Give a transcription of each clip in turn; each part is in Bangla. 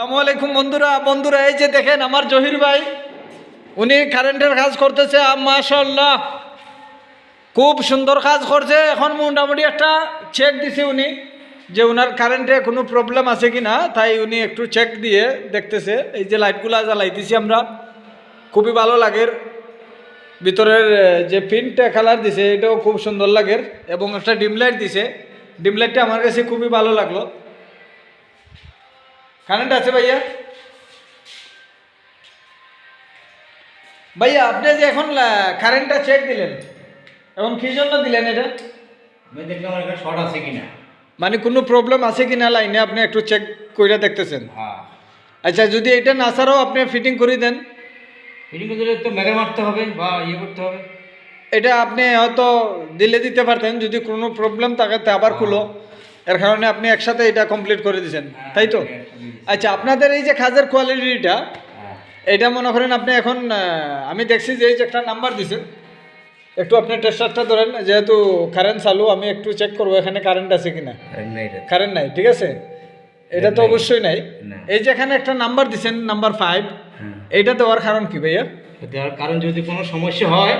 আসসালামু আলাইকুম বন্ধুরা বন্ধুরা, এই যে দেখেন আমার জহির ভাই, উনি কারেন্টের কাজ করতেছে মাশাল্লাহ খুব সুন্দর কাজ করছে, এখন মোটামুটি একটা চেক দিছে উনি, যে ওনার কারেন্টে কোনো প্রবলেম আছে কি না তাই উনি একটু চেক দিয়ে দেখতেছে, এই যে লাইটগুলো জ্বালাইতেছি আমরা, খুবই ভালো লাগে ভিতরের যে প্রিন্টটা কালার দিছে, এটাও খুব সুন্দর লাগে এবং একটা ডিম লাইট দিছে। ডিম লাইটটা আমার কাছে খুবই ভালো লাগল। কারেন্ট আছে ভাইয়া? ভাইয়া আপনি যে এখন কারেন্টটা চেক দিলেন এখন কি জন্য দিলেন এটা? আমি দেখলাম এখানে শর্ট আছে কিনা। মানে কোনো প্রবলেম আছে কি না লাইনে আপনি একটু চেক করে দেখতেছেন। হ্যাঁ। আচ্ছা যদি এটা না ছাড়াও আপনি ফিটিং করে দেন। ফিটিং তো মারতে হবে বা ইয়ে করতে হবে। এটা আপনি হয়তো দিলে দিতে পারতেন যদি কোনো প্রবলেম থাকে তা আবার খুলো। এর কারণে আপনি একসাথে এটা কমপ্লিট করে দিয়েছেন তাই তো? আচ্ছা আপনাদের এই যে কাজের কোয়ালিটিটা হ্যাঁ। এটা মনে করেন আপনি এখন আমি দেখছি যে এই যে একটা নাম্বার দিছেন একটু আপনি টেস্টারটা ধরেন যেহেতু কারেন্ট চালু আমি একটু চেক করব এখানে কারেন্ট আছে কিনা। কারেন্ট নাই ঠিক আছে? এটা তো অবশ্যই নাই। এই যে এখানে একটা নাম্বার দিছেন নাম্বার ফাইভ হ্যাঁ। এইটা দেওয়ার কারণ কি ভাইয়া? দেওয়ার কারণ যদি কোনো সমস্যা হয়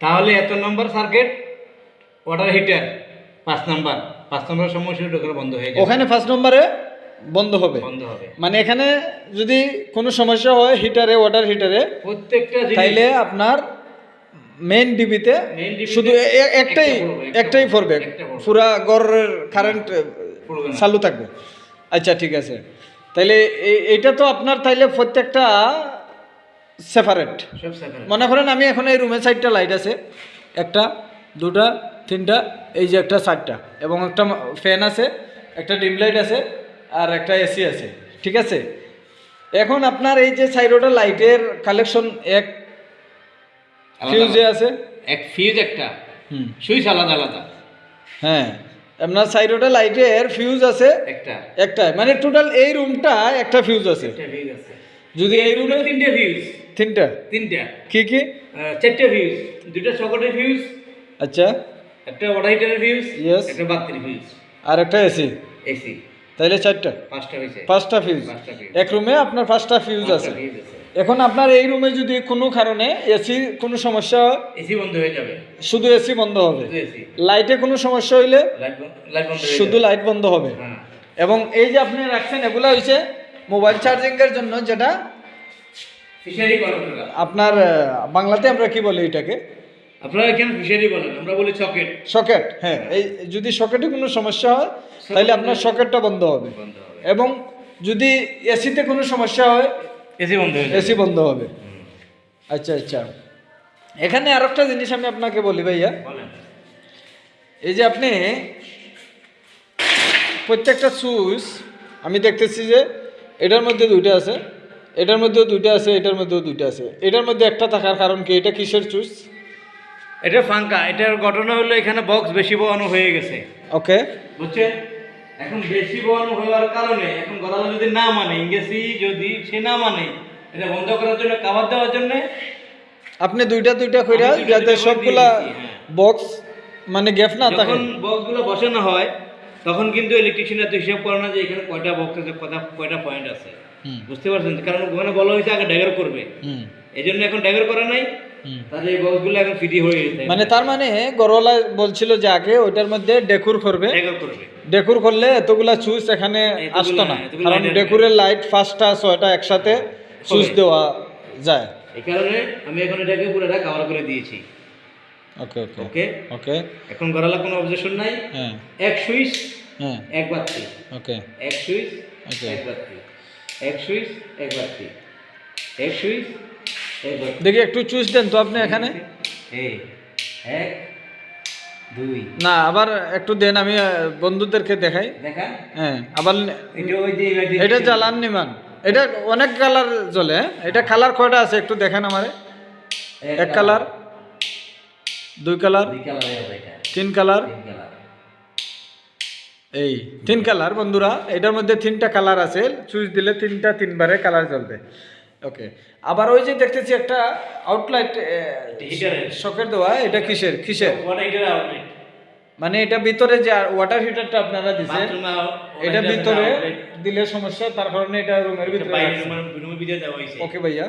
তাহলে এত নম্বর সার্কিট ওয়াটার হিটার পাঁচ নাম্বার পাঁচ নম্বর সমস্যা ঢোকার বন্ধ হয়ে ওখানে ফার্স্ট নম্বরে বন্ধ হবে। বন্ধ হবে। মানে এখানে যদি কোনো সমস্যা হয় হিটারে ওয়াটার হিটারে প্রত্যেকটা তাইলে আপনার মেইন ডিবিতে শুধু একটাই একটাই পড়বে পুরা গড়ের কারেন্ট চালু থাকবে। আচ্ছা ঠিক আছে। তাইলে এই- এইটা তো আপনার তাইলে প্রত্যেকটা সেপারেট সেপারেট মনে করেন আমি এখন এই রুমের সাইডটা লাইট আছে। একটা দুটা তিনটা এই যে একটা চারটা। এবং একটা ফ্যান আছে একটা ডিম লাইট আছে আর একটা এসি আছে। ঠিক আছে? এখন আপনার এই যে সাইডোটা লাইটের কালেকশন এক ফিউজে আছে। এক ফিউজ একটা। হুম। সুইচ আলাদা আলাদা। হ্যাঁ। আপনার সাইডোটা লাইটের ফিউজ আছে একটা। একটা মানে টোটাল এই রুমটা একটা ফিউজ আছে। একটা ফিউজ আছে। যদি এই রুমে তিনটে ফিউজ তিনটা? তিনটা। কি কি? চারটে ফিউজ দুটো সকেটের ফিউজ আচ্ছা। একটা ওয়াটার হিটারের ফিউজ. একটা বাতির ফিউজ আর একটা এসি এসি তাইলে চারটা। পাঁচটা হয়েছে পাঁচটা ফিউজ এক রুমে আপনার পাঁচটা ফিউজ আছে। এখন আপনার এই রুমে যদি কোনো কারণে এসি কোনো সমস্যা এসি বন্ধ হয়ে যাবে। শুধু এসি বন্ধ হবে। লাইটে কোনো সমস্যা হইলে শুধু লাইট বন্ধ হবে। হ্যাঁ। এবং এই যে আপনি রাখছেন এগুলো হয়েছে মোবাইল চার্জিংয়ের জন্য যেটা আপনার বাংলাতে আমরা কি বলি এটাকে? আপনারা কেন ফিশারি বলেন? আমরা বলি সকেট। সকেট হ্যাঁ এই যদি সকেটে কোনো সমস্যা হয় তাহলে আপনার সকেটটা বন্ধ হবে। এবং যদি এসিতে কোনো সমস্যা হয় এসি বন্ধ যাবে। এসি বন্ধ হবে। আচ্ছা আচ্ছা। এখানে আর একটা জিনিস আমি আপনাকে বলি ভাইয়া। এই যে আপনি প্রত্যেকটা সুইচ আমি দেখতেছি যে এটার মধ্যে দুইটা আছে এটার মধ্যেও দুইটা আছে এটার মধ্যেও দুইটা আছে। এটার মধ্যে একটা থাকার কারণ কি? এটা কিসের সুইচ? এটা ফাঙ্কা এটার ঘটনা হলো এখানে বক্স বেশি বহানো হয়ে গেছে। ওকে বুঝছেন? এখন বেশি বহানো হওয়ার কারণে এখন গলাটা যদি না মানে ইংরেজি যদি সে না মানে এটা বন্ধ করার জন্য কাভার দেওয়ার জন্য আপনি দুইটা দুইটা কইরা যাতে সবগুলা দিছি, হ্যাঁ। বক্স মানে গ্যাপ না থাকে। যখন বক্সগুলো বসানো হয় তখন কিন্তু ইলেকট্রিশিয়ানের তো হিসাব করে না যে এখানে কয়টা বক্স আছে কয়টা কয়টা পয়েন্ট আছে। বুঝতে পারছেন? কারণ ওখানে বলা হয়েছে আগে ড্যাগার করবে। হুম। এই জন্য এখন ড্যাগার করা নাই। তাহলে এই বক্সগুলো এখন ফ্রি হয়ে গেছে। মানে তার মানে গরওয়ালা বলছিল যে আগে ওইটার মধ্যে ডেকুর করবে। ডেকুর করলে এতগুলা সুইচ এখানে আসতো না। কারণ ডেকুরের লাইট পাঁচটা ছয়টা একসাথে সুইচ দেওয়া যায়। এই কারণে আমি এখন এটাকে পুরোটা কভার করে দিয়েছি। ওকে ওকে। ওকে? ওকে। এখন গড়ালা কোনো অবজেকশন নাই। হ্যাঁ। এক সুইচ হ্যাঁ। এক বাতি। ওকে। এক সুইচ Okay. এক বাতি। এক সুইচ এক বাতি। এক সুইচ দেখি। একটু চুজ দেন তো আপনি এখানে। এই এক দুই। না আবার একটু দেন আমি বন্ধুদেরকে দেখাই। হ্যাঁ আবার এটা জ্বালান নিমান। এটা অনেক কালার জ্বলে হ্যাঁ? এটা কালার কয়টা আছে একটু দেখেন আমারে। এক কালার দুই তিন কালার। তিন কালার। এই তিন কালার বন্ধুরা। এটার মধ্যে তিনটা কালার আছে। চুজ দিলে তিনটা তিনবারে কালার জ্বলবে। ওকে আবার ওই যে দেখতেছি একটা আউটলাইট শকের দেওয়া এটা কিসের? কিসের? মানে এটা ভিতরে যে ওয়াটার হিটারটা আপনারা দিছে এটা ভিতরে দিলে সমস্যা তার কারণে এটা রুমের ভিতরে ওকে ভাইয়া।